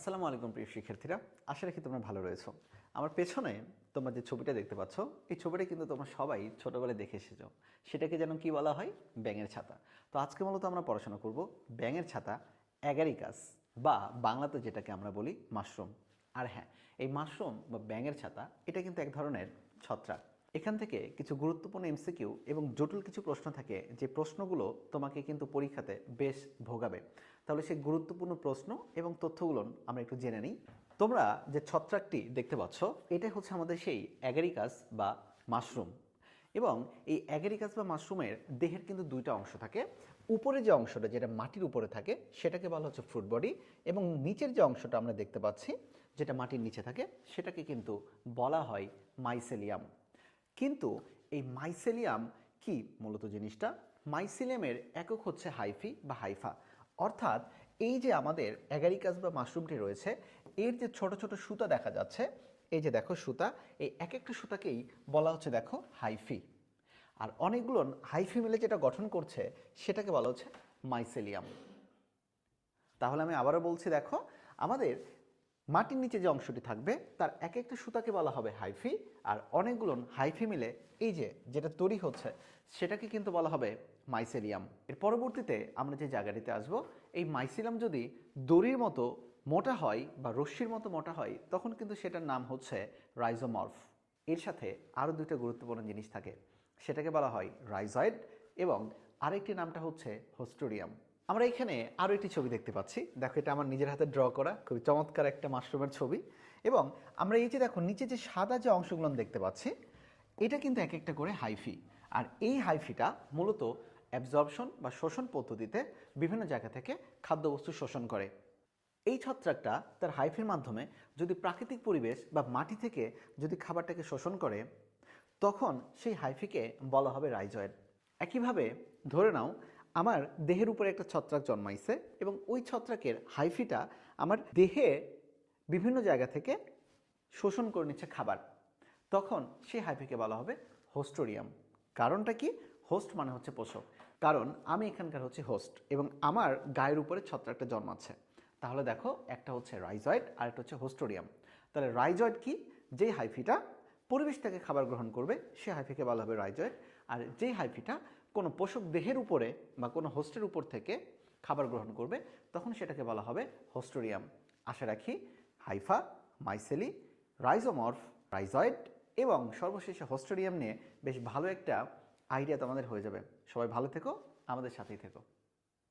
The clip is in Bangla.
আসসালামু আলাইকুম প্রিয় শিক্ষার্থীরা, আশা রাখি তোমরা ভালো রয়েছো। আমার পেছনে তোমরা যে ছবিটা দেখতে পাচ্ছ, এই ছবিটা কিন্তু তোমরা সবাই ছোটবেলায় দেখে এসেছ। সেটাকে যেন কি বলা হয়? ব্যাঙের ছাতা। তো আজকে মূলত আমরা পড়াশোনা করব ব্যাঙের ছাতা, অ্যাগারিকাস বা বাংলাতে যেটাকে আমরা বলি মাশরুম। আর হ্যাঁ এই মাশরুম বা ব্যাঙের ছাতা, এটা কিন্তু এক ধরনের ছত্রাক। এখান থেকে কিছু গুরুত্বপূর্ণ এমসিকিউ এবং জটিল কিছু প্রশ্ন থাকে, যে প্রশ্নগুলো তোমাকে কিন্তু পরীক্ষাতে বেশ ভোগাবে। তাহলে সেই গুরুত্বপূর্ণ প্রশ্ন এবং তথ্যগুলো আমরা একটু জেনে নিই। তোমরা যে ছত্রাকটি দেখতে পাচ্ছ, এটাই হচ্ছে আমাদের সেই অ্যাগারিকাস বা মাশরুম। এবং এই অ্যাগারিকাস বা মাশরুমের দেহের কিন্তু দুইটা অংশ থাকে। উপরে যে অংশটা, যেটা মাটির উপরে থাকে, সেটাকে বলা হচ্ছে ফ্রুট বডি এবং নিচের যে অংশটা আমরা দেখতে পাচ্ছি, যেটা মাটির নিচে থাকে, সেটাকে কিন্তু বলা হয় মাইসেলিয়াম কিন্তু এই মাইসেলিয়াম কি মূলত জিনিসটা? মাইসেলিয়ামের একক হচ্ছে হাইফি বা হাইফা অর্থাৎ এই যে আমাদের অ্যাগারিকাস বা মাশরুমটি রয়েছে, এর যে ছোট ছোট সুতা দেখা যাচ্ছে, এই যে দেখো সুতা, এই এক একটা সুতাকেই বলা হচ্ছে দেখো হাইফি আর অনেকগুলো হাইফি মিলে যেটা গঠন করছে, সেটাকে বলা হচ্ছে মাইসেলিয়াম তাহলে আমি আবারও বলছি দেখো, আমাদের মাটির নিচে যে অংশটি থাকবে, তার এক একটা সুতাকে বলা হবে হাইফি, আর অনেকগুলো হাইফি মিলে এই যে যেটা তৈরি হচ্ছে, সেটাকে কিন্তু বলা হবে মাইসেলিয়াম। এর পরবর্তীতে আমরা যে জায়গাটিতে আসব, এই মাইসেলিয়াম যদি দড়ির মতো মোটা হয় বা রশ্মির মতো মোটা হয়, তখন কিন্তু সেটার নাম হচ্ছে রাইজোমর্ফ। এর সাথে আরও দুটো গুরুত্বপূর্ণ জিনিস থাকে। সেটাকে বলা হয় রাইজয়েড এবং আরেকটি নামটা হচ্ছে হোস্টোরিয়াম আমরা এখানে আরও একটি ছবি দেখতে পাচ্ছি। দেখো, এটা আমার নিজের হাতে ড্র করা খুবই চমৎকার একটা মাশরুমের ছবি। এবং আমরা এই যে দেখো, নিচে যে সাদা যে অংশগুলো দেখতে পাচ্ছি, এটা কিন্তু এক একটা করে হাইফি। আর এই হাইফিটা মূলত অ্যাবজর্পশন বা শোষণ পদ্ধতিতে বিভিন্ন জায়গা থেকে খাদ্যবস্তু শোষণ করে। এই ছত্রাকটা তার হাইফির মাধ্যমে যদি প্রাকৃতিক পরিবেশ বা মাটি থেকে যদি খাবারটাকে শোষণ করে, তখন সেই হাইফিকে বলা হবে রাইজয়েড। একইভাবে ধরে নাও আমার দেহের উপরে একটা ছত্রাক জন্মাইছে এবং ওই ছত্রাকের হাইফিটা আমার দেহে বিভিন্ন জায়গা থেকে শোষণ করে নিচ্ছে খাবার। তখন সেই হাইফিকে বলা হবে হোস্টোরিয়াম। কারণটা কি? হোস্ট মানে হচ্ছে পোষক। কারণ আমি এখানকার হচ্ছে হোস্ট এবং আমার গায়ের উপরে ছত্রাকটা জন্মাচ্ছে। তাহলে দেখো একটা হচ্ছে রাইজয়েড আর একটা হচ্ছে হোস্টোরিয়াম। তাহলে রাইজয়েড কি? যেই হাইফিটা পরিবেশ থেকে খাবার গ্রহণ করবে, সে হাইফিকে বলা হবে রাইজয়েড আর যেই হাইফিটা কোনো পোষক দেহের উপরে বা কোনো হোস্টের উপর থেকে খাবার গ্রহণ করবে, তখন সেটাকে বলা হবে হোস্টোরিয়াম। আশা রাখি, হাইফা, মাইসেলি, রাইজোমর্ফ, রাইজয়েড এবং সর্বশেষে হোস্টোরিয়াম নিয়ে বেশ ভালো একটা আইডিয়া তোমাদের হয়ে যাবে। সবাই ভালো থেকো, আমাদের সাথেই থেকো।